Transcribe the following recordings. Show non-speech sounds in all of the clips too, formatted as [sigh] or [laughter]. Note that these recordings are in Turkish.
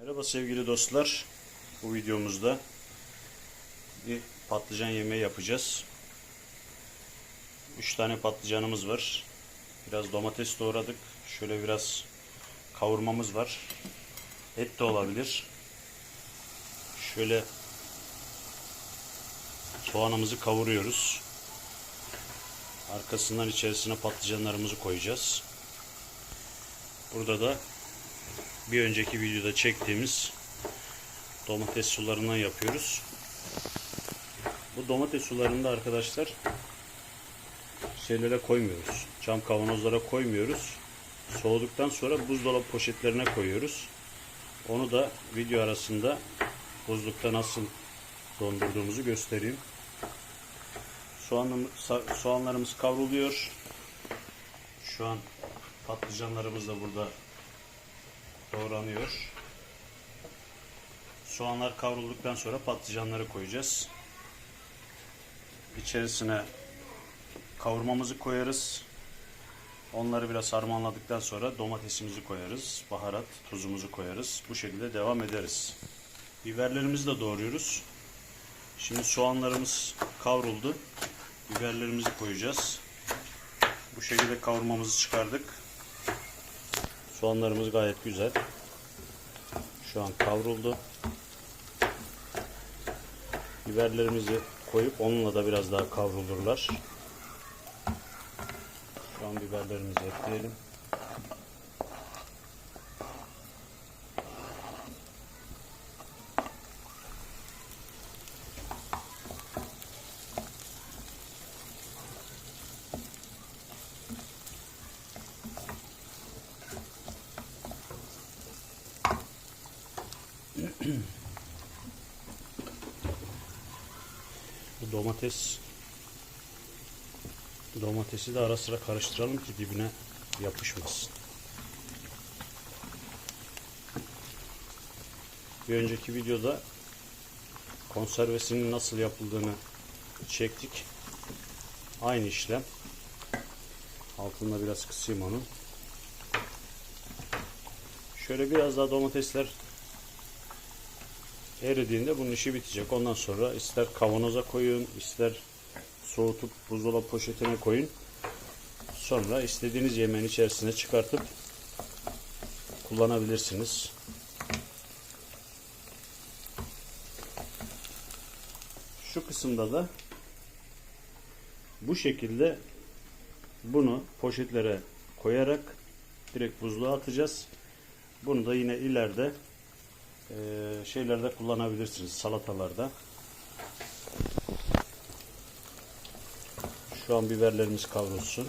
Merhaba sevgili dostlar. Bu videomuzda bir patlıcan yemeği yapacağız. 3 tane patlıcanımız var. Biraz domates doğradık. Şöyle biraz kavurmamız var. Et de olabilir. Şöyle soğanımızı kavuruyoruz. Arkasından içerisine patlıcanlarımızı koyacağız. Burada da bir önceki videoda çektiğimiz domates sularından yapıyoruz. Bu domates sularını da arkadaşlar şeylere koymuyoruz. Cam kavanozlara koymuyoruz. Soğuduktan sonra buzdolabı poşetlerine koyuyoruz. Onu da video arasında buzlukta nasıl dondurduğumuzu göstereyim. Soğanlarımız kavruluyor. Şu an patlıcanlarımız da burada doğranıyor. Soğanlar kavrulduktan sonra patlıcanları koyacağız. İçerisine kavurmamızı koyarız. Onları biraz harmanladıktan sonra domatesimizi koyarız. Baharat, tuzumuzu koyarız. Bu şekilde devam ederiz. Biberlerimizi de doğruyoruz. Şimdi soğanlarımız kavruldu. Biberlerimizi koyacağız. Bu şekilde kavurmamızı çıkardık. Soğanlarımız gayet güzel. Şu an kavruldu. Biberlerimizi koyup onunla da biraz daha kavrulurlar. Şu an biberlerimizi ekleyelim. Bu domates domatesi de ara sıra karıştıralım ki dibine yapışmasın. Bir önceki videoda konservesinin nasıl yapıldığını çektik. Aynı işlem. Altında biraz kısayım onu. Şöyle biraz daha domatesler eridiğinde bunun işi bitecek. Ondan sonra ister kavanoza koyun, ister soğutup buzdolabı poşetine koyun. Sonra istediğiniz yemeğin içerisine çıkartıp kullanabilirsiniz. Şu kısımda da bu şekilde bunu poşetlere koyarak direkt buzluğa atacağız. Bunu da yine ileride şeylerde kullanabilirsiniz salatalarda. Şu an biberlerimiz kavrulsun.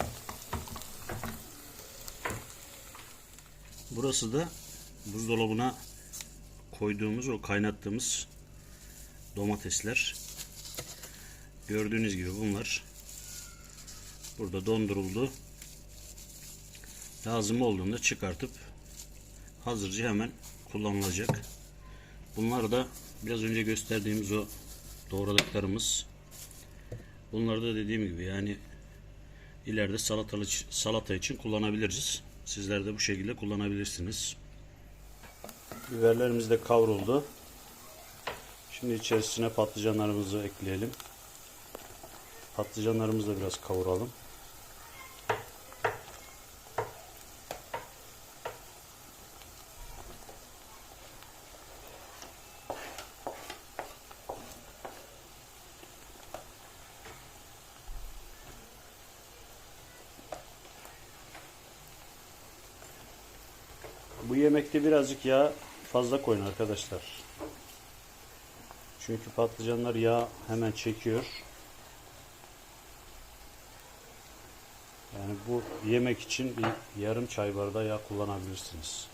Burası da buzdolabına koyduğumuz o kaynattığımız domatesler. Gördüğünüz gibi bunlar burada donduruldu. Lazım olduğunda çıkartıp hazırca hemen kullanılacak. Bunlar da biraz önce gösterdiğimiz o doğradıklarımız. Bunları da dediğim gibi yani ileride salatalı, salata için kullanabiliriz. Sizler de bu şekilde kullanabilirsiniz. Biberlerimiz de kavruldu. Şimdi içerisine patlıcanlarımızı ekleyelim. Patlıcanlarımızı da biraz kavuralım. Yemekte birazcık yağ fazla koyun arkadaşlar. Çünkü patlıcanlar yağ hemen çekiyor. Yani bu yemek için bir yarım çay bardağı yağ kullanabilirsiniz.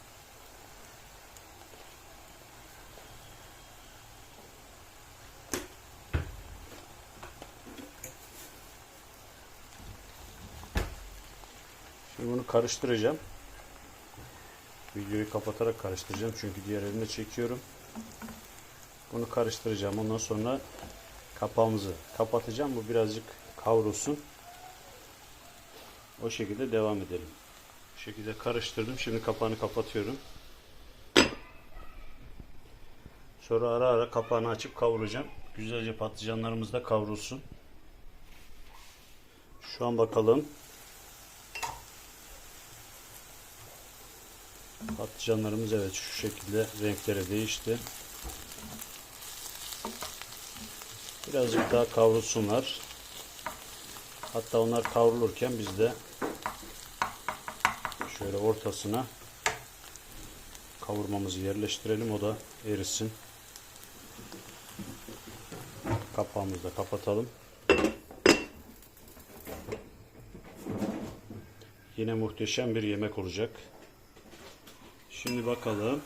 Şimdi bunu karıştıracağım. Videoyu kapatarak karıştıracağım çünkü diğer elimle çekiyorum. Bunu karıştıracağım. Ondan sonra kapağımızı kapatacağım. Bu birazcık kavrulsun. O şekilde devam edelim. Bu şekilde karıştırdım. Şimdi kapağını kapatıyorum. Sonra ara ara kapağını açıp kavuracağım. Güzelce patlıcanlarımız da kavrulsun. Şu an bakalım. Patlıcanlarımız evet şu şekilde renkleri değişti. Birazcık daha kavrulsunlar. Hatta onlar kavrulurken biz de şöyle ortasına kavurmamızı yerleştirelim. O da erisin. Kapağımızı da kapatalım. Yine muhteşem bir yemek olacak. Şimdi bakalım.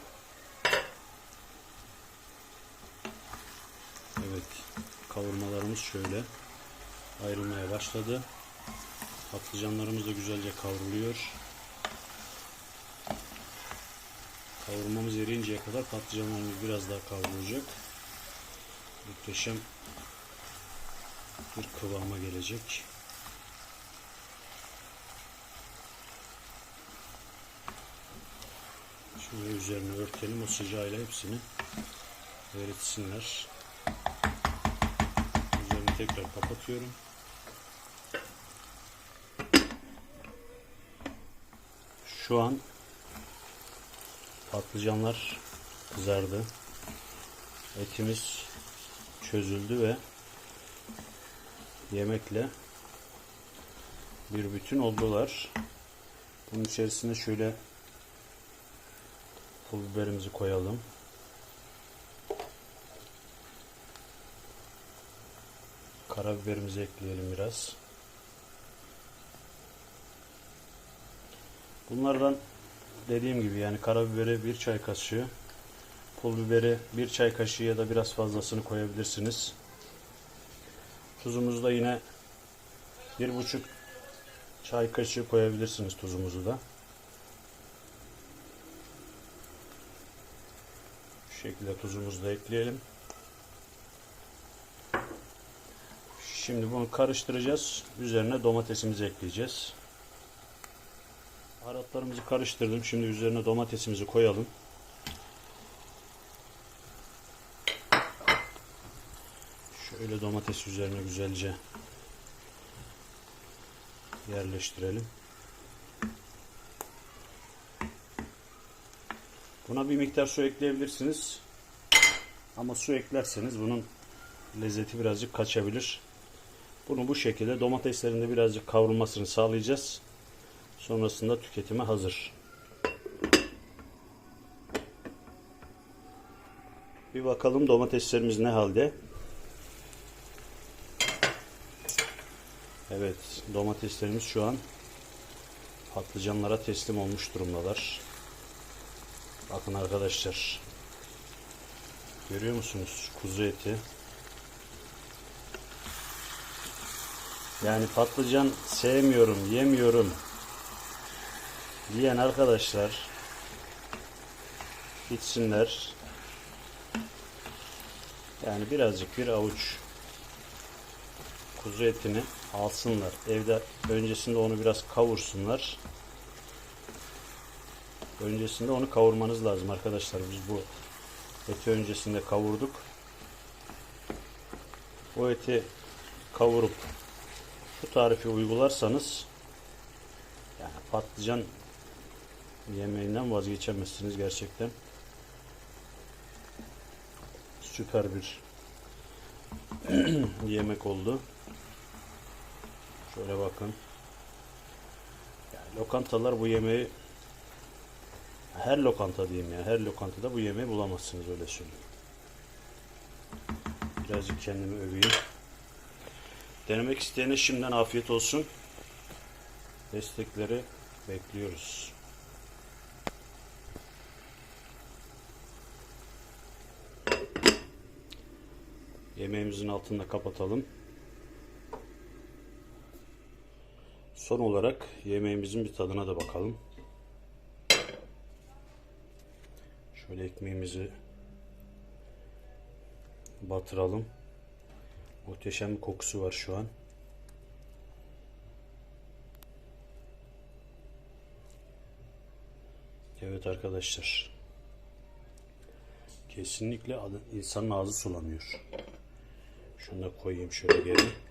Evet. Kavurmalarımız şöyle ayrılmaya başladı. Patlıcanlarımız da güzelce kavruluyor. Kavurmamız eriyinceye kadar patlıcanlarımız biraz daha kavrulacak. Muhteşem bir kıvama gelecek. Şimdi üzerine örtelim o sıcağıyla hepsini eritsinler. Üzerini tekrar kapatıyorum. Şu an patlıcanlar kızardı. Etimiz çözüldü ve yemekle bir bütün oldular. Bunun içerisine şöyle pul biberimizi koyalım. Karabiberimizi ekleyelim biraz. Bunlardan dediğim gibi yani karabiberi bir çay kaşığı, pul biberi bir çay kaşığı ya da biraz fazlasını koyabilirsiniz. Tuzumuzu da yine bir buçuk çay kaşığı koyabilirsiniz tuzumuzu da. Şekilde tuzumuzu da ekleyelim. Şimdi bunu karıştıracağız. Üzerine domatesimizi ekleyeceğiz. Baharatlarımızı karıştırdım. Şimdi üzerine domatesimizi koyalım. Şöyle domates üzerine güzelce yerleştirelim. Buna bir miktar su ekleyebilirsiniz. Ama su eklerseniz bunun lezzeti birazcık kaçabilir. Bunu bu şekilde domateslerin de birazcık kavrulmasını sağlayacağız. Sonrasında tüketime hazır. Bir bakalım domateslerimiz ne halde. Evet, domateslerimiz şu an patlıcanlara teslim olmuş durumdalar. Bakın arkadaşlar. Görüyor musunuz? Kuzu eti. Yani patlıcan sevmiyorum, yemiyorum diyen arkadaşlar gitsinler. Yani birazcık bir avuç kuzu etini alsınlar. Evde öncesinde onu biraz kavursunlar. Öncesinde onu kavurmanız lazım arkadaşlar. Biz bu eti öncesinde kavurduk. O eti kavurup bu tarifi uygularsanız yani patlıcan yemeğinden vazgeçemezsiniz gerçekten. Süper bir [clears throat] yemek oldu. Şöyle bakın. Yani lokantalar bu yemeği her lokanta diyeyim ya. Her lokantada bu yemeği bulamazsınız öyle söyleyeyim. Birazcık kendimi öveyim. Denemek isteyene şimdiden afiyet olsun. Destekleri bekliyoruz. Yemeğimizin altını da kapatalım. Son olarak yemeğimizin bir tadına da bakalım. Şöyle ekmeğimizi batıralım. Muhteşem bir kokusu var şu an. Evet arkadaşlar. Kesinlikle insanın ağzı sulanıyor. Şunu da koyayım şöyle geri.